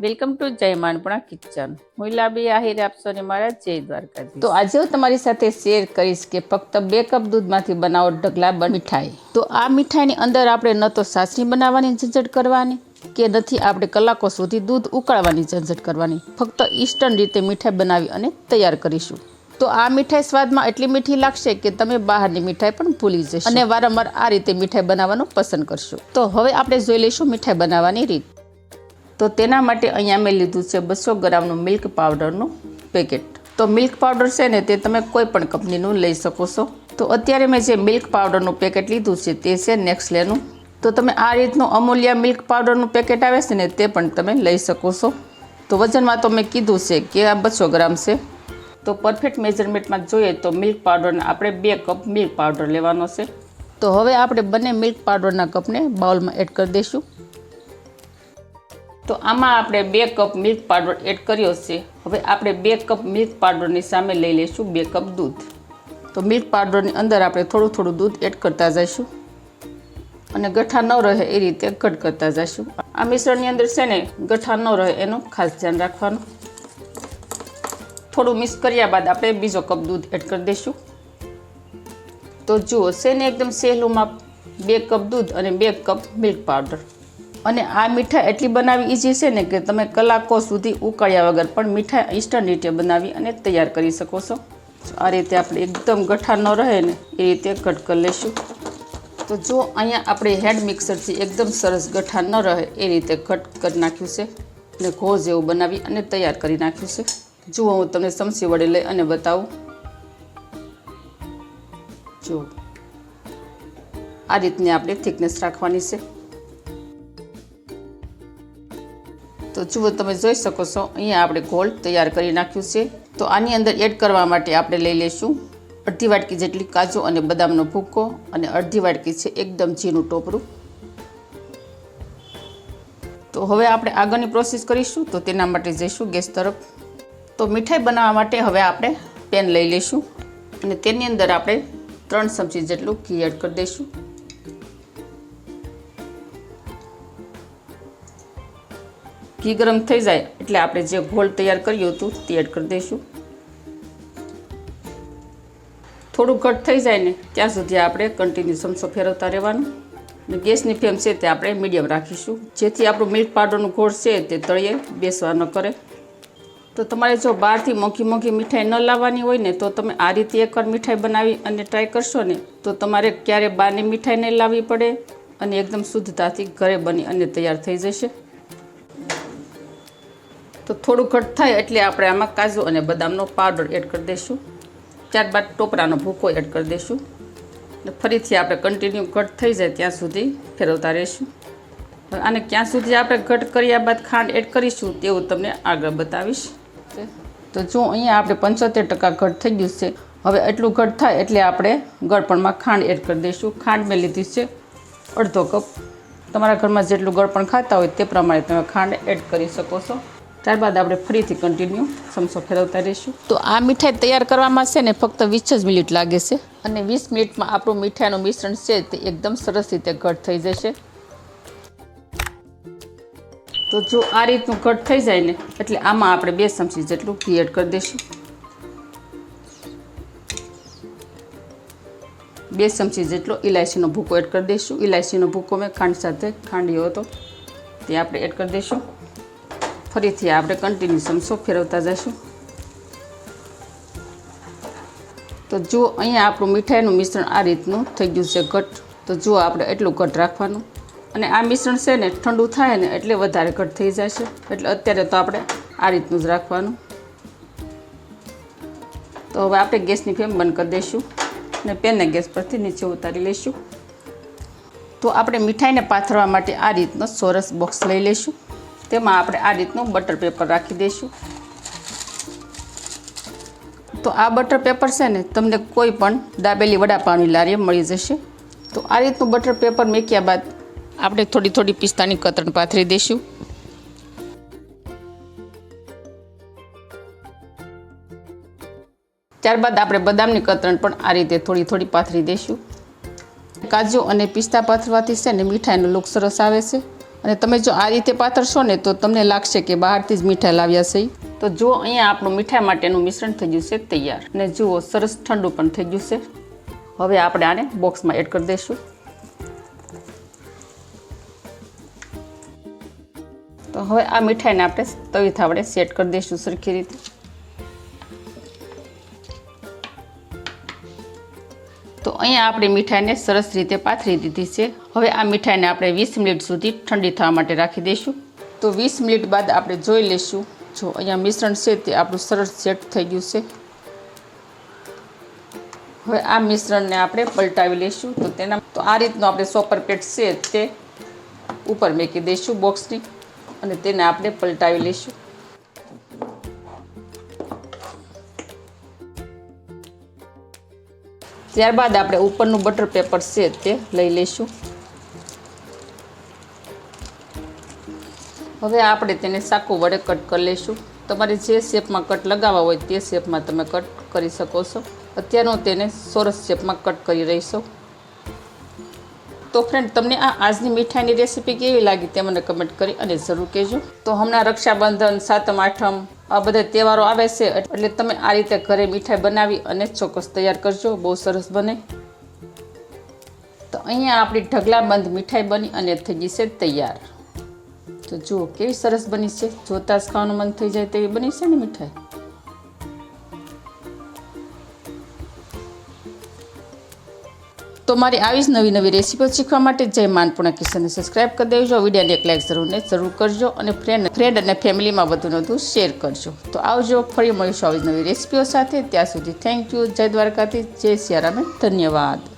Welcome to જય માનપુણા kitchen. હું લાબી આહિર આપશો ને મારા જય દ્વારકાધીશ. તો આજે હું તમારી સાથે શેર કરીશ કે ફક્ત બે કપ દૂધમાંથી બનાવો ઢગલા મીઠાઈ. તો આ મીઠાઈની અંદર આપણે ન તો સાસરી બનાવવાની ઝંઝટ કરવાની કે નથી આપણે કલાકો સુધી દૂધ ઉકાળવાની ઝંઝટ કરવાની. ફક્ત ઈસ્ટર્ન રીતે મીઠાઈ બનાવી અને તૈયાર કરીશું. તો આ મીઠાઈ સ્વાદમાં એટલી મીઠી લાગશે કે તમે બહારની મીઠાઈ પણ ભૂલી જશો. અને વારંવાર આ રીતે મીઠાઈ બનાવવાનું પસંદ કરશો. તો હવે આપણે જોઈ લઈશું મીઠાઈ બનાવવાની રીત. તો તેના માટે અહીંયા મેં લીધું છે બસો ગ્રામનું મિલ્ક પાવડરનું પેકેટ. તો મિલ્ક પાવડર છે ને તે તમે કોઈ પણ કંપનીનું લઈ શકો છો. તો અત્યારે મેં જે મિલ્ક પાવડરનું પેકેટ લીધું છે તે છે નેક્સલેનું. તો તમે આ રીતનું અમૂલ્ય મિલ્ક પાવડરનું પેકેટ આવે છે ને તે પણ તમે લઈ શકો છો. તો વજનમાં તો મેં કીધું છે કે આ બસો ગ્રામ છે. તો પરફેક્ટ મેજરમેન્ટમાં જોઈએ તો મિલ્ક પાવડરને આપણે બે કપ મિલ્ક પાવડર લેવાનો છે. તો હવે આપણે બંને મિલ્ક પાવડરના કપને બાઉલમાં એડ કરી દઈશું. તો આમાં આપણે બે કપ મિલ્ક પાવડર એડ કર્યો છે. હવે આપણે બે કપ મિલ્ક પાવડરની સામે લઈ લઈશું બે કપ દૂધ. તો મિલ્ક પાવડરની અંદર આપણે થોડું થોડું દૂધ એડ કરતા જઈશું. અને ગઠ્ઠા ન રહે એ રીતે ઘટ કરતા જઈશું. આ મિશ્રણની અંદર છે ને ગઠ્ઠા ન રહે એનું ખાસ ધ્યાન રાખવાનું. થોડું મિક્સ કર્યા બાદ આપણે બીજો કપ દૂધ એડ કરી દઈશું. તો જુઓ છે ને એકદમ સહેલું માપ બે કપ દૂધ અને બે કપ મિલ્ક પાવડર. અને આ મીઠાઈ એટલી બનાવવી ઈઝી છે ને કે તમે કલાકો સુધી ઉકાળ્યા વગર પણ મીઠાઈ ઇન્સ્ટન્ટ રીતે બનાવી અને તૈયાર કરી શકો છો. આ રીતે આપણે એકદમ ગઠ્ઠા ન રહે ને એ રીતે કટ કરી લઈશું તો જો અહીંયા આપણે હેન્ડ મિક્સરથી એકદમ સરસ ગઠ્ઠા ન રહે એ રીતે કટ કરી નાખ્યું છે અને ઘો જેવું બનાવી અને તૈયાર કરી નાખ્યું છે. જુઓ હું તમને સમસી વડે લઈ અને બતાવું. જુઓ. આ રીતની આપણે થિકનેસ રાખવાની છે. તો જુઓ તમે જોઈ શકો છો, અહીંયા આપણે ગોળ તૈયાર કરી નાખ્યું છે. તો આની અંદર એડ કરવા માટે આપણે લઈ લઈશું અડધી વાટકી જેટલી કાજુ અને બદામનો ભૂકો અને અડધી વાટકી છે એકદમ ઝીનું ટોપરું. તો હવે આપણે આગળની પ્રોસેસ કરીશું, તો તેના માટે જઈશું ગેસ તરફ. તો મીઠાઈ બનાવવા માટે હવે આપણે પેન લઈ લઈશું અને તેની અંદર આપણે ત્રણ ચમચી જેટલું ઘી એડ કરી દઈશું. ઘી ગરમ થઈ જાય એટલે આપણે જે ઘોળ તૈયાર કર્યું હતું તે એડ કરી દઈશું. થોડું ઘટ થઈ જાય ને ત્યાં સુધી આપણે કન્ટિન્યુ ચમચો ફેરવતા રહેવાનું. અને ગેસની ફ્લેમ છે તે આપણે મીડિયમ રાખીશું. જેથી આપણું મિલ્ક પાવડરનું ઘોળ છે તે તળિયે બેસવા ન કરે. તો તમારે જો બહારથી મોંઘી મોંઘી મીઠાઈ ન લાવવાની હોય ને તો તમે આ રીતે એકવાર મીઠાઈ બનાવી અને ટ્રાય કરશો ને તો તમારે ક્યારે બહારની મીઠાઈ નહીં લાવવી પડે અને એકદમ શુદ્ધતાથી ઘરે બની અને તૈયાર થઈ જશે. તો થોડું ઘટ થાય એટલે આપણે આમાં કાજુ અને બદામનો પાવડર એડ કરી દઈશું. ત્યારબાદ ટોપરાનો ભૂકો એડ કરી દઈશું. અને ફરીથી આપણે કન્ટિન્યુ ઘટ થઈ જાય ત્યાં સુધી ફેરવતા રહીશું. અને ક્યાં સુધી આપણે ઘટ કર્યા બાદ ખાંડ એડ કરીશું તેવું તમને આગળ બતાવીશ. તો જો અહીંયા આપણે પંચોતેર ટકા ઘટ થઈ ગયું છે. હવે એટલું ઘટ થાય એટલે આપણે ગળપણમાં ખાંડ એડ કરી દઈશું. ખાંડ મેં લીધી છે અડધો કપ. તમારા ઘરમાં જેટલું ગળપણ ખાતા હોય તે પ્રમાણે તમે ખાંડ એડ કરી શકો છો. ત્યારબાદ આપણે ફરીથી કન્ટિન્યુ ચમચો ફેરવતા રહીશું. તો આ મીઠાઈ તૈયાર કરવામાં છે ને ફક્ત વીસ જ મિનિટ લાગે છે અને વીસ મિનિટમાં આપણું મીઠાઈનું મિશ્રણ છે તે એકદમ સરસ રીતે ઘટ થઈ જશે. તો જો આ રીતનું ઘટ થઈ જાય ને એટલે આમાં આપણે બે ચમચી જેટલું ઘી એડ કરી દઈશું. બે ચમચી જેટલો ઇલાયચીનો ભૂકો એડ કરી દઈશું. ઇલાયચીનો ભૂકો મેં ખાંડ સાથે ખાંડ્યો હતો. તે આપણે એડ કરી દઈશું. ફરીથી આપણે કન્ટિન્યુ ચમચો ફેરવતા જઈશું? તો જુઓ અહીંયા આપણું મીઠાઈનું મિશ્રણ આ રીતનું થઈ ગયું છે ઘટ તો જુઓ આપણે એટલું ઘટ રાખવાનું. અને આ મિશ્રણ છે ને ઠંડુ થાય ને એટલે વધારે ઘટ થઈ જાય છે એટલે અત્યારે તો આપણે આ રીતનું જ રાખવાનું. તો હવે આપણે ગેસની ફ્લેમ બંધ કરી દઈશું અને પેનને ગેસ પરથી નીચે ઉતારી લઈશું. તો આપણે મીઠાઈને પાથરવા માટે આ રીતનો સોરસ બોક્સ લઈ લઈશું. તેમાં આપણે આ રીતનું બટર પેપર રાખી દઈશું. તો આ બટર પેપર છે ને, તમને કોઈ પણ દાબેલી વડાપાવની લારીએ મળી જશે. તો આ રીતનું બટર પેપર મૂક્યા બાદ આપણે થોડી થોડી પિસ્તાની કતરણ પાથરી દઈશું. ત્યારબાદ આપણે બદામની કતરણ પણ આ રીતે થોડી થોડી પાથરી દઈશું. કાજુ અને પિસ્તા પાથરવાથી છે ને મીઠાઈનો લુક સરસ આવે છે. અને તમે જો આ રીતે પાથરશો ને, તો તમને લાગશે કે બહારથી જ મીઠાઈ લાવ્યા છે. તો જુઓ અહીંયા આપણું મીઠાઈ માટેનું મિશ્રણ થઈ ગયું છે તૈયાર. અને જુઓ, સરસ ઠંડુ પણ થઈ ગયું છે. હવે આપણે આને બોક્સમાં એડ કરી દઈશું. તો હવે આ મીઠાઈને આપણે તવી થાવડે સેટ કરી દઈશું સરખી રીતે. અહીંયા આપણે મીઠાઈને સરસ રીતે પાથરી દીધી છે. હવે આ મીઠાઈને આપણે વીસ મિનિટ સુધી ઠંડી થવા માટે રાખી દઈશું. તો વીસ મિનિટ બાદ આપણે જોઈ લઈશું. જો અહીંયા મિશ્રણ છે તે આપણું સરસ સેટ થઈ ગયું છે. હવે આ મિશ્રણને આપણે પલટાવી લઈશું. તો તેના તો આ રીતનું આપણે સોપર પેટ છે તે ઉપર મેકી દઈશું બોક્સની. અને તેને આપણે પલટાવી લઈશું. ત્યારબાદ આપણે ઉપરનું બટર પેપર છે તે લઈ લઈશું. હવે આપણે તેને સાકુ વડે કટ કરી લઈશું. તમારે જે શેપમાં કટ લગાવવા હોય તે શેપમાં તમે કટ કરી શકો છો. અત્યારે હું તેને સોરસ શેપમાં કટ કરી રહીશું. તો ફ્રેન્ડ તમને આ આજની મીઠાઈની રેસીપી કેવી લાગી તે મને કમેન્ટ કરી અને જરૂર કહેજો. તો હમણાં રક્ષાબંધન, સાતમ, આઠમ આ બધા તહેવારો આવે છે, એટલે તમે આ રીતે ઘરે મીઠાઈ બનાવી અને ચોક્કસ તૈયાર કરજો. બહુ સરસ બને. તો અહીંયા આપણી ઢગલાબંધ મીઠાઈ બની અને થઈ ગઈ છે તૈયાર. તો જુઓ કેવી સરસ બની છે. જોતા જ ખાવાનું મન થઈ જાય તેવી બની છે ને મીઠાઈ. તો મારી આવી જ નવી નવી રેસીપીઓ શીખવા માટે જય માનપૂર્ણા કિશનને સબસ્ક્રાઇબ કરી દેજો. વિડીયોને એક લાઈક જરૂર ને જરૂર કરજો અને ફ્રેન્ડ ફ્રેન્ડ અને ફેમિલીમાં વધુ વધુ શેર કરજો. તો આવજો, ફરી મળીશું આવી જ નવી રેસીપીઓ સાથે. ત્યાં સુધી થેન્ક યુ જય દ્વારકાથી જય સિયારામે. ધન્યવાદ.